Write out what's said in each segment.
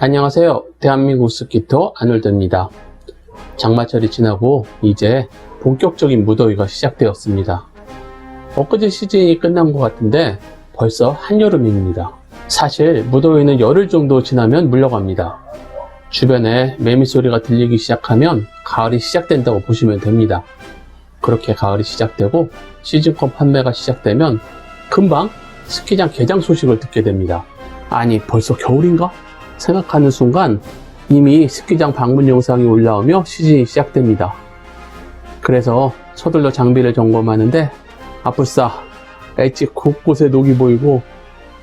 안녕하세요. 대한민국 스키터 아놀드입니다. 장마철이 지나고 이제 본격적인 무더위가 시작되었습니다. 엊그제 시즌이 끝난 것 같은데 벌써 한여름입니다. 사실 무더위는 열흘 정도 지나면 물러갑니다. 주변에 매미 소리가 들리기 시작하면 가을이 시작된다고 보시면 됩니다. 그렇게 가을이 시작되고 시즌권 판매가 시작되면 금방 스키장 개장 소식을 듣게 됩니다. 아니 벌써 겨울인가? 생각하는 순간 이미 스키장 방문 영상이 올라오며 시즌이 시작됩니다. 그래서 서둘러 장비를 점검하는데 아뿔싸 엣지 곳곳에 녹이 보이고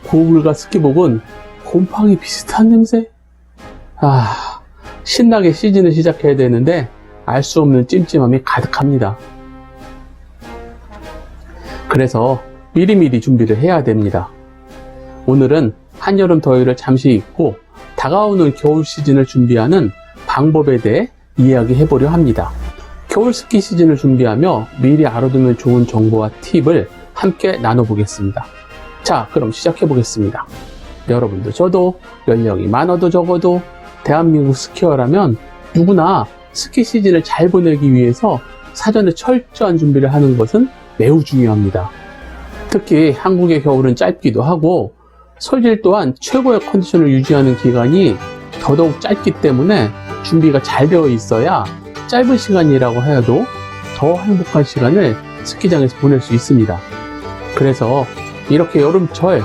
고글과 스키복은 곰팡이 비슷한 냄새? 아 신나게 시즌을 시작해야 되는데 알 수 없는 찜찜함이 가득합니다. 그래서 미리미리 준비를 해야 됩니다. 오늘은 한여름 더위를 잠시 잊고 다가오는 겨울 시즌을 준비하는 방법에 대해 이야기해 보려 합니다. 겨울 스키 시즌을 준비하며 미리 알아두면 좋은 정보와 팁을 함께 나눠보겠습니다. 자, 그럼 시작해 보겠습니다. 여러분도 저도 연령이 많아도 적어도 대한민국 스키어라면 누구나 스키 시즌을 잘 보내기 위해서 사전에 철저한 준비를 하는 것은 매우 중요합니다. 특히 한국의 겨울은 짧기도 하고 설질 또한 최고의 컨디션을 유지하는 기간이 더더욱 짧기 때문에 준비가 잘 되어 있어야 짧은 시간이라고 해도 더 행복한 시간을 스키장에서 보낼 수 있습니다. 그래서 이렇게 여름철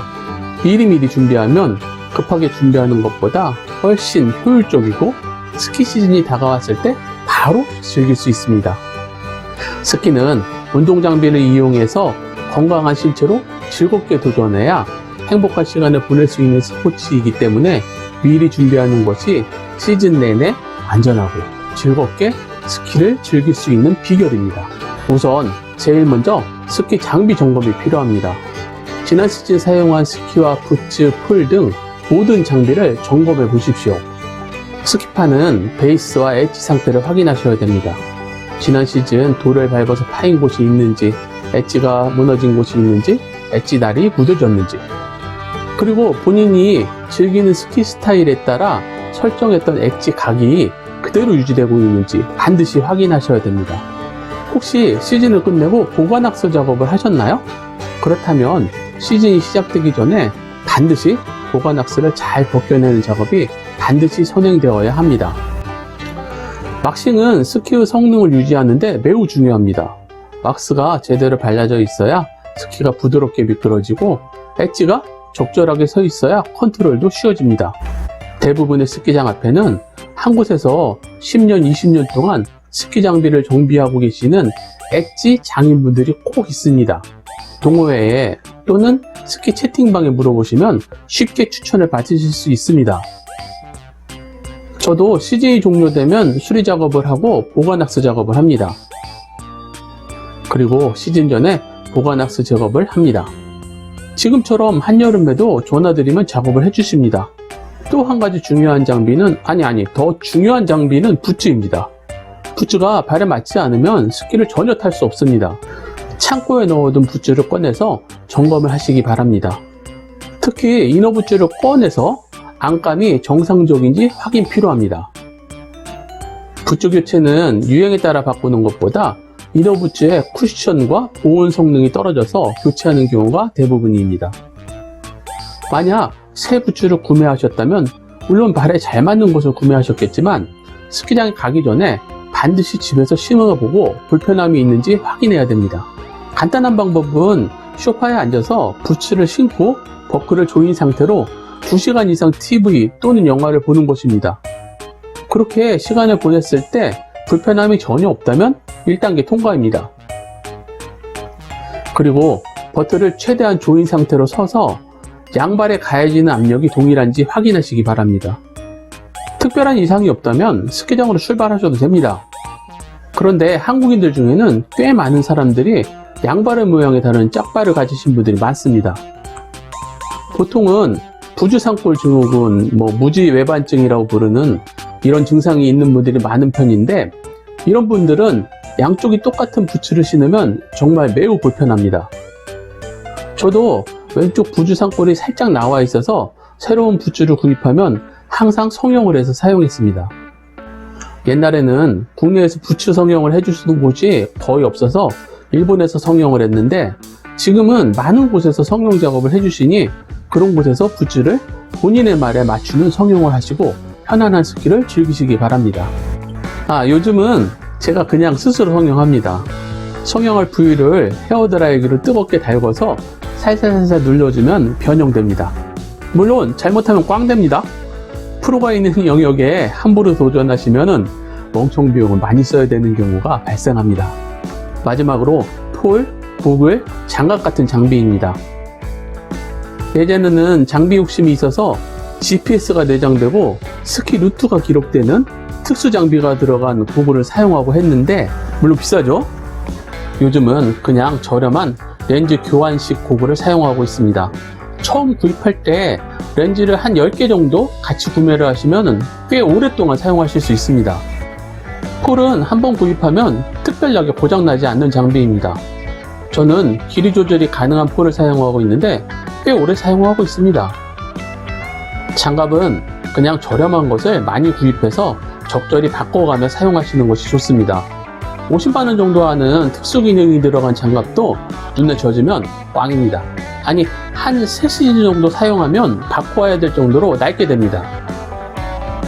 미리미리 준비하면 급하게 준비하는 것보다 훨씬 효율적이고 스키 시즌이 다가왔을 때 바로 즐길 수 있습니다. 스키는 운동 장비를 이용해서 건강한 신체로 즐겁게 도전해야 행복한 시간을 보낼 수 있는 스포츠이기 때문에 미리 준비하는 것이 시즌 내내 안전하고 즐겁게 스키를 즐길 수 있는 비결입니다. 우선 제일 먼저 스키 장비 점검이 필요합니다. 지난 시즌 사용한 스키와 부츠, 풀 등 모든 장비를 점검해 보십시오. 스키판은 베이스와 엣지 상태를 확인하셔야 됩니다. 지난 시즌 돌을 밟아서 파인 곳이 있는지, 엣지가 무너진 곳이 있는지, 엣지 날이 묻어졌는지, 그리고 본인이 즐기는 스키 스타일에 따라 설정했던 엣지 각이 그대로 유지되고 있는지 반드시 확인하셔야 됩니다. 혹시 시즌을 끝내고 보관 학서 작업을 하셨나요? 그렇다면 시즌이 시작되기 전에 반드시 보관 학스를 잘 벗겨내는 작업이 반드시 선행되어야 합니다. 왁싱은 스키의 성능을 유지하는데 매우 중요합니다. 왁스가 제대로 발라져 있어야 스키가 부드럽게 미끄러지고 엣지가 적절하게 서 있어야 컨트롤도 쉬워집니다. 대부분의 스키장 앞에는 한 곳에서 10년, 20년 동안 스키 장비를 정비하고 계시는 엣지 장인분들이 꼭 있습니다. 동호회에 또는 스키 채팅방에 물어보시면 쉽게 추천을 받으실 수 있습니다. 저도 시즌이 종료되면 수리 작업을 하고 보관 학스 작업을 합니다. 그리고 시즌 전에 보관 학스 작업을 합니다. 지금처럼 한여름에도 전화드리면 작업을 해주십니다. 또 한 가지 중요한 장비는 아니 아니 더 중요한 장비는 부츠입니다. 부츠가 발에 맞지 않으면 스키를 전혀 탈 수 없습니다. 창고에 넣어둔 부츠를 꺼내서 점검을 하시기 바랍니다. 특히 이너 부츠를 꺼내서 안감이 정상적인지 확인 필요합니다. 부츠 교체는 유행에 따라 바꾸는 것보다 이너 부츠의 쿠션과 보온 성능이 떨어져서 교체하는 경우가 대부분입니다. 만약 새 부츠를 구매하셨다면 물론 발에 잘 맞는 것을 구매하셨겠지만 스키장에 가기 전에 반드시 집에서 신어보고 불편함이 있는지 확인해야 됩니다. 간단한 방법은 소파에 앉아서 부츠를 신고 버클을 조인 상태로 2시간 이상 TV 또는 영화를 보는 것입니다. 그렇게 시간을 보냈을 때 불편함이 전혀 없다면 1단계 통과입니다. 그리고 버튼을 최대한 조인 상태로 서서 양발에 가해지는 압력이 동일한지 확인하시기 바랍니다. 특별한 이상이 없다면 스키장으로 출발하셔도 됩니다. 그런데 한국인들 중에는 꽤 많은 사람들이 양발의 모양에 다른 짝발을 가지신 분들이 많습니다. 보통은 부주상골 증후군, 뭐 무지 외반증이라고 부르는 이런 증상이 있는 분들이 많은 편인데 이런 분들은 양쪽이 똑같은 부츠를 신으면 정말 매우 불편합니다. 저도 왼쪽 부주 상골이 살짝 나와 있어서 새로운 부츠를 구입하면 항상 성형을 해서 사용했습니다. 옛날에는 국내에서 부츠 성형을 해주시는 곳이 거의 없어서 일본에서 성형을 했는데 지금은 많은 곳에서 성형 작업을 해주시니 그런 곳에서 부츠를 본인의 말에 맞추는 성형을 하시고 편안한 스키를 즐기시기 바랍니다. 아, 요즘은 제가 그냥 스스로 성형합니다. 성형할 부위를 헤어드라이기로 뜨겁게 달궈서 살살살살 눌러주면 변형됩니다. 물론 잘못하면 꽝 됩니다. 프로가 있는 영역에 함부로 도전하시면은 멍청 비용을 많이 써야 되는 경우가 발생합니다. 마지막으로 폴, 고글, 장갑 같은 장비입니다. 예전에는 장비 욕심이 있어서 GPS가 내장되고 스키 루트가 기록되는 특수 장비가 들어간 고글을 사용하고 했는데 물론 비싸죠. 요즘은 그냥 저렴한 렌즈 교환식 고글을 사용하고 있습니다. 처음 구입할 때 렌즈를 한 10개 정도 같이 구매를 하시면 꽤 오랫동안 사용하실 수 있습니다. 폴은 한번 구입하면 특별하게 고장나지 않는 장비입니다. 저는 길이 조절이 가능한 폴을 사용하고 있는데 꽤 오래 사용하고 있습니다. 장갑은 그냥 저렴한 것을 많이 구입해서 적절히 바꿔가며 사용하시는 것이 좋습니다. 50만 원 정도 하는 특수 기능이 들어간 장갑도 눈에 젖으면 꽝입니다. 아니, 한 3시즌 정도 사용하면 바꿔야 될 정도로 낡게 됩니다.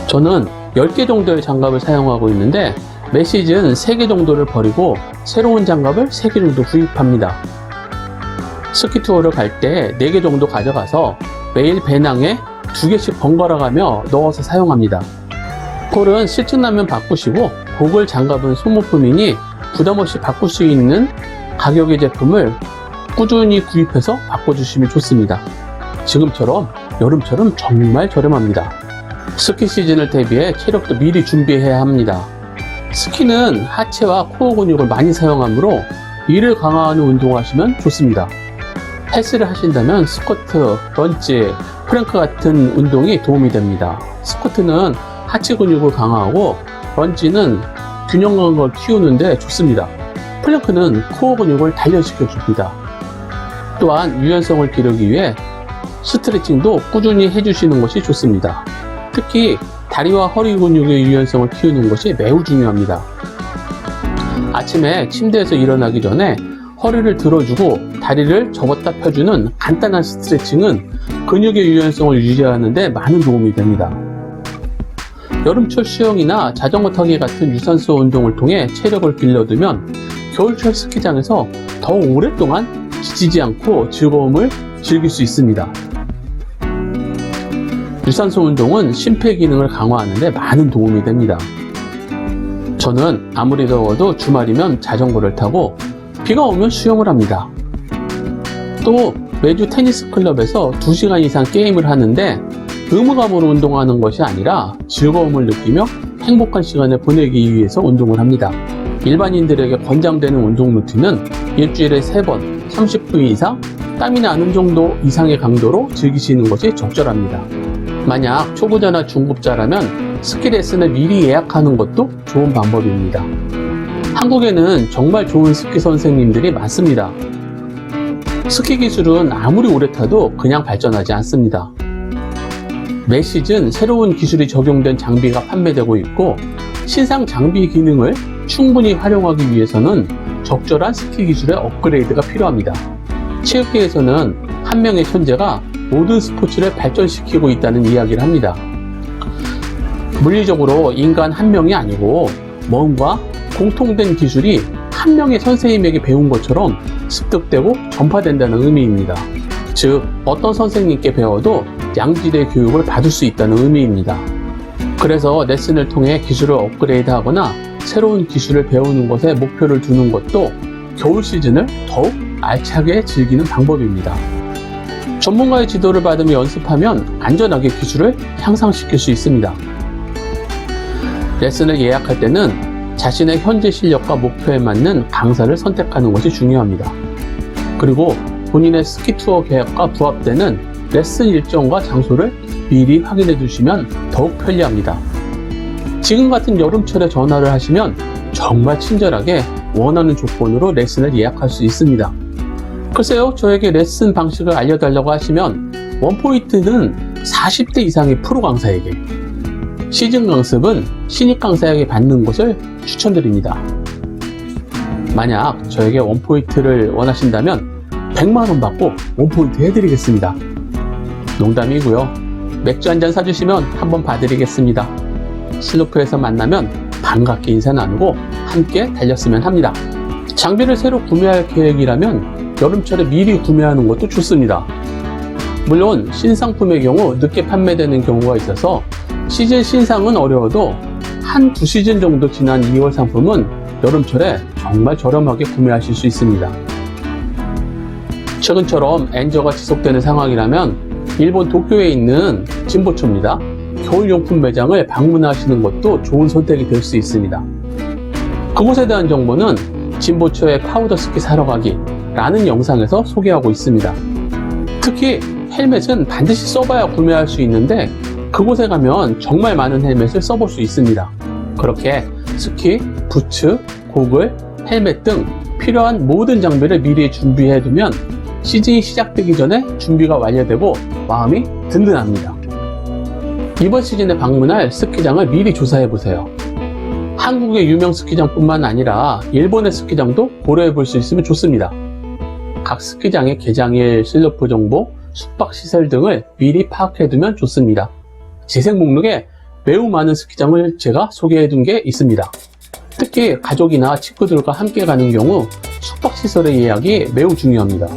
저는 10개 정도의 장갑을 사용하고 있는데 매 시즌 3개 정도를 버리고 새로운 장갑을 3개 정도 구입합니다. 스키 투어를 갈 때 4개 정도 가져가서 매일 배낭에 2개씩 번갈아 가며 넣어서 사용합니다. 폴은 실증나면 바꾸시고 고글 장갑은 소모품이니 부담없이 바꿀 수 있는 가격의 제품을 꾸준히 구입해서 바꿔주시면 좋습니다. 지금처럼 여름처럼 정말 저렴합니다. 스키 시즌을 대비해 체력도 미리 준비해야 합니다. 스키는 하체와 코어 근육을 많이 사용하므로 이를 강화하는 운동을 하시면 좋습니다. 헬스를 하신다면 스쿼트, 런지, 프랭크 같은 운동이 도움이 됩니다. 스쿼트는 하체 근육을 강화하고 런지는 균형 감각을 키우는데 좋습니다. 플랭크는 코어 근육을 단련시켜 줍니다. 또한 유연성을 기르기 위해 스트레칭도 꾸준히 해주시는 것이 좋습니다. 특히 다리와 허리 근육의 유연성을 키우는 것이 매우 중요합니다. 아침에 침대에서 일어나기 전에 허리를 들어주고 다리를 접었다 펴주는 간단한 스트레칭은 근육의 유연성을 유지하는 데 많은 도움이 됩니다. 여름철 수영이나 자전거 타기 같은 유산소 운동을 통해 체력을 길러두면 겨울철 스키장에서 더 오랫동안 지치지 않고 즐거움을 즐길 수 있습니다. 유산소 운동은 심폐 기능을 강화하는 데 많은 도움이 됩니다. 저는 아무리 더워도 주말이면 자전거를 타고 비가 오면 수영을 합니다. 또 매주 테니스 클럽에서 2시간 이상 게임을 하는데 의무감으로 운동하는 것이 아니라 즐거움을 느끼며 행복한 시간을 보내기 위해서 운동을 합니다. 일반인들에게 권장되는 운동 루틴은 일주일에 3번, 30분 이상, 땀이 나는 정도 이상의 강도로 즐기시는 것이 적절합니다. 만약 초보자나 중급자라면 스키 레슨을 미리 예약하는 것도 좋은 방법입니다. 한국에는 정말 좋은 스키 선생님들이 많습니다. 스키 기술은 아무리 오래 타도 그냥 발전하지 않습니다. 매 시즌 새로운 기술이 적용된 장비가 판매되고 있고 신상 장비 기능을 충분히 활용하기 위해서는 적절한 스키 기술의 업그레이드가 필요합니다. 체육계에서는 한 명의 천재가 모든 스포츠를 발전시키고 있다는 이야기를 합니다. 물리적으로 인간 한 명이 아니고 뭔가 공통된 기술이 한 명의 선생님에게 배운 것처럼 습득되고 전파된다는 의미입니다. 즉, 어떤 선생님께 배워도 양질의 교육을 받을 수 있다는 의미입니다. 그래서 레슨을 통해 기술을 업그레이드 하거나 새로운 기술을 배우는 것에 목표를 두는 것도 겨울 시즌을 더욱 알차게 즐기는 방법입니다. 전문가의 지도를 받으며 연습하면 안전하게 기술을 향상시킬 수 있습니다. 레슨을 예약할 때는 자신의 현재 실력과 목표에 맞는 강사를 선택하는 것이 중요합니다. 그리고 본인의 스키 투어 계획과 부합되는 레슨 일정과 장소를 미리 확인해 두시면 더욱 편리합니다. 지금 같은 여름철에 전화를 하시면 정말 친절하게 원하는 조건으로 레슨을 예약할 수 있습니다. 글쎄요, 저에게 레슨 방식을 알려달라고 하시면 원포인트는 40대 이상의 프로 강사에게 시즌 강습은 신입 강사에게 받는 것을 추천드립니다. 만약 저에게 원포인트를 원하신다면 100만원 받고 원포인트 해드리겠습니다. 농담이고요. 맥주 한 잔 사주시면 한번 봐드리겠습니다. 슬로프에서 만나면 반갑게 인사 나누고 함께 달렸으면 합니다. 장비를 새로 구매할 계획이라면 여름철에 미리 구매하는 것도 좋습니다. 물론 신상품의 경우 늦게 판매되는 경우가 있어서 시즌 신상은 어려워도 한 두 시즌 정도 지난 2월 상품은 여름철에 정말 저렴하게 구매하실 수 있습니다. 최근처럼 엔저가 지속되는 상황이라면 일본 도쿄에 있는 진보초입니다. 겨울용품 매장을 방문하시는 것도 좋은 선택이 될 수 있습니다. 그곳에 대한 정보는 진보초의 파우더 스키 사러 가기 라는 영상에서 소개하고 있습니다. 특히 헬멧은 반드시 써봐야 구매할 수 있는데 그곳에 가면 정말 많은 헬멧을 써볼 수 있습니다. 그렇게 스키, 부츠, 고글, 헬멧 등 필요한 모든 장비를 미리 준비해 두면 시즌이 시작되기 전에 준비가 완료되고 마음이 든든합니다. 이번 시즌에 방문할 스키장을 미리 조사해 보세요. 한국의 유명 스키장뿐만 아니라 일본의 스키장도 고려해 볼 수 있으면 좋습니다. 각 스키장의 개장일, 슬로프 정보, 숙박 시설 등을 미리 파악해 두면 좋습니다. 재생 목록에 매우 많은 스키장을 제가 소개해 둔 게 있습니다. 특히 가족이나 친구들과 함께 가는 경우 숙박시설의 예약이 매우 중요합니다.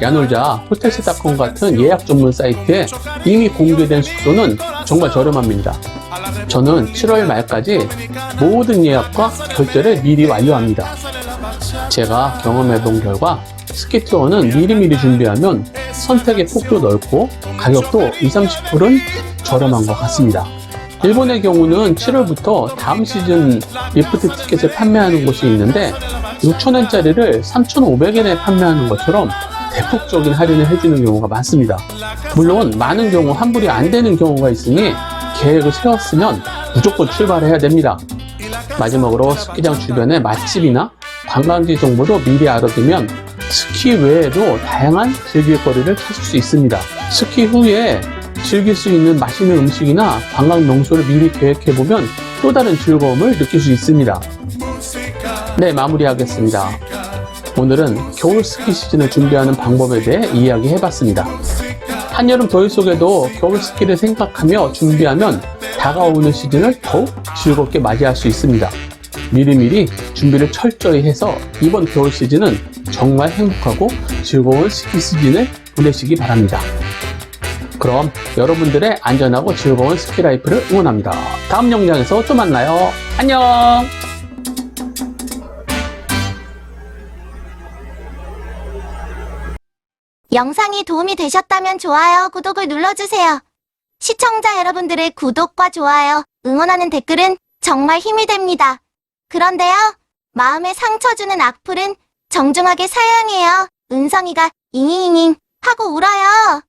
야놀자, 호텔스닷컴 같은 예약 전문 사이트에 이미 공개된 숙소는 정말 저렴합니다. 저는 7월 말까지 모든 예약과 결제를 미리 완료합니다. 제가 경험해본 결과 스키 투어는 미리미리 준비하면 선택의 폭도 넓고 가격도 20, 30%는 저렴한 것 같습니다. 일본의 경우는 7월부터 다음 시즌 리프트 티켓을 판매하는 곳이 있는데 6,000원짜리를 3,500엔에 판매하는 것처럼 대폭적인 할인을 해주는 경우가 많습니다. 물론 많은 경우 환불이 안 되는 경우가 있으니 계획을 세웠으면 무조건 출발해야 됩니다. 마지막으로 스키장 주변의 맛집이나 관광지 정보도 미리 알아두면 스키 외에도 다양한 즐길거리를 찾을 수 있습니다. 스키 후에 즐길 수 있는 맛있는 음식이나 관광 명소를 미리 계획해보면 또 다른 즐거움을 느낄 수 있습니다. 네, 마무리하겠습니다. 오늘은 겨울 스키 시즌을 준비하는 방법에 대해 이야기해봤습니다. 한여름 더위 속에도 겨울 스키를 생각하며 준비하면 다가오는 시즌을 더욱 즐겁게 맞이할 수 있습니다. 미리미리 준비를 철저히 해서 이번 겨울 시즌은 정말 행복하고 즐거운 스키 시즌을 보내시기 바랍니다. 그럼 여러분들의 안전하고 즐거운 스키 라이프를 응원합니다. 다음 영상에서 또 만나요. 안녕! 영상이 도움이 되셨다면 좋아요, 구독을 눌러주세요. 시청자 여러분들의 구독과 좋아요, 응원하는 댓글은 정말 힘이 됩니다. 그런데요, 마음에 상처 주는 악플은 정중하게 사양해요. 은성이가 잉잉잉 하고 울어요.